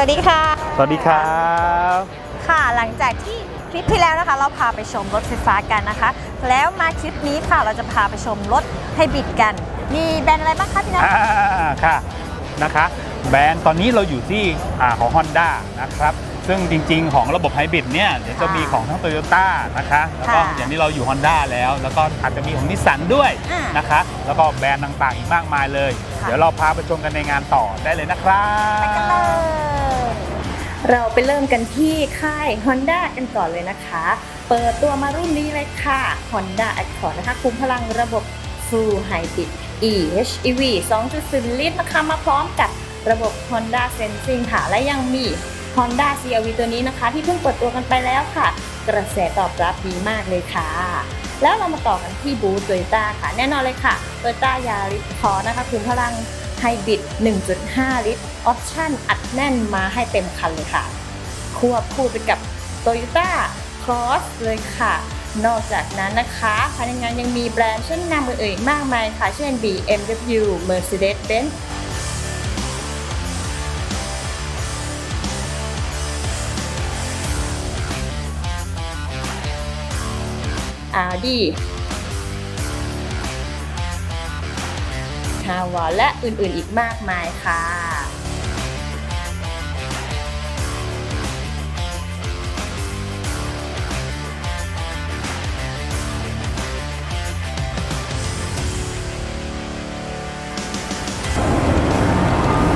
วัสดีค่ะ สวัสดีครับค่ะหลังจากที่คลิปที่แล้วนะคะ เราพาไปชมรถไฟฟ้ากันนะคะ แล้วมาคลิปนี้ค่ะเราจะพาไปชมรถไฮบริดกัน มีแบรนด์อะไรบ้างคะพี่นัทอ่าค่ะนะคะ แบรนด์ตอนนี้เราอยู่ที่อาของ Honda นะครับ ซึ่งจริงๆ ของระบบไฮบริดเนี่ยเดี๋ยวจะมีของทั้ง Toyota นะคะแล้วก็ค่ะอย่างนี้เราอยู่ Honda แล้ว แล้วก็อาจจะมีของนิสสันด้วยอ่าน นะคะ แล้วก็แบรนด์ต่างๆ อีกมากมายเลยค่ะเดี๋ยวเราพาไปชมกันในงานต่อได้เลยนะครับไปกันเลย เราไปเริ่มกันที่ค่าย Honda กันก่อนเลยนะคะ เปิดตัวมารุ่นนี้เลยค่ะ Honda Accord นะคะคุมพลังระบบ Full Hybrid eHEV 2.0 ลิตรนะคะมาพร้อมกับระบบ Honda Sensing ค่ะ และยังมี Honda CRV ตัวนี้นะคะ ที่เพิ่งเปิดตัวกันไปแล้วค่ะ กระแสตอบรับดีมากเลยค่ะ แล้วเรามาต่อกันที่บูธโตโยต้าค่ะ แน่นอนเลยค่ะโตโยต้ายาริสคอนะคะคุมพลังไฮบริด 1.5 ลิตร ออปชั่นอัดแน่นมาให้เต็มคันเลยค่ะ ควบคู่ไปกับ Toyota Cross เลยค่ะ นอกจากนั้นนะคะภายในงานยังมีแบรนด์ชั้นนำอื่นๆมากมายค่ะ เช่น BMW Mercedes-Benz Audi ฮาวาและอื่นๆอีกมากมายค่ะ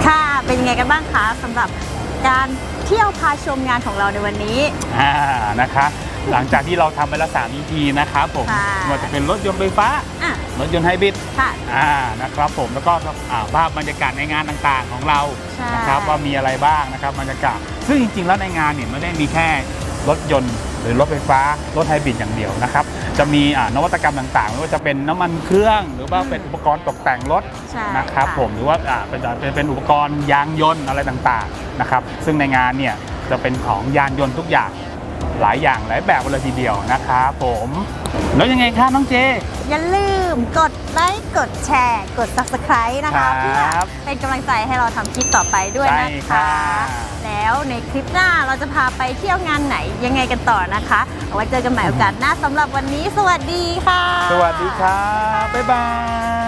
ค่ะเป็นยังไงกันบ้างคะสำหรับการเที่ยวพาชมงานของเราในวันนี้อ่านะคะ หลังจากที่เราทำไปแล้ว3 EP นะครับผมค่ะไว่าจะเป็นรถยนต์ไฟฟ้า อะรถยนต์ไฮบริด ค่ะ อ่านะครับผมแล้วก็อ่าภาพบรรยากาศในงานต่างๆของเราใช่ นะครับว่ามีอะไรบ้างนะครับบรรยากาศ ซึ่งจริงๆแล้วในงานเนี่ยไม่ได้มีแค่รถยนต์หรือรถไฟฟ้ารถไฮบริดอย่างเดียวนะครับจะมีอ่านวัตกรรมต่างๆไม่ว่าจะเป็นน้ำมันเครื่อง หรือว่าอืมเป็นอุปกรณ์ตกแต่งรถใช่นะครับะผมหรือว่าอ่าเป็นเป็นเป็นอุปกรณ์ยางยนต์อะไรต่างๆนะครับซึ่งในงานเนี่ยจะเป็นของยานยนต์ทุกอย่าง หลายอย่างหลายแบบเลยทีเดียวนะครับผมแล้วยังไงคะน้องเจ อย่าลืมกดไลค์กดแชร์ กด subscribe นะคะครับเพื่อเป็นกำลังใจให้เราทำคลิปต่อไปด้วยใช่นะครัคะ บ แล้วในคลิปหน้าเราจะพาไปเที่ยวงานไหนยังไงกันต่อนะคะเอาไว้เจอกันใหม่โอกาสหน้าสำหรับวันนี้ สวัสดีค่ะ สวัสดีครับ บ๊ายบาย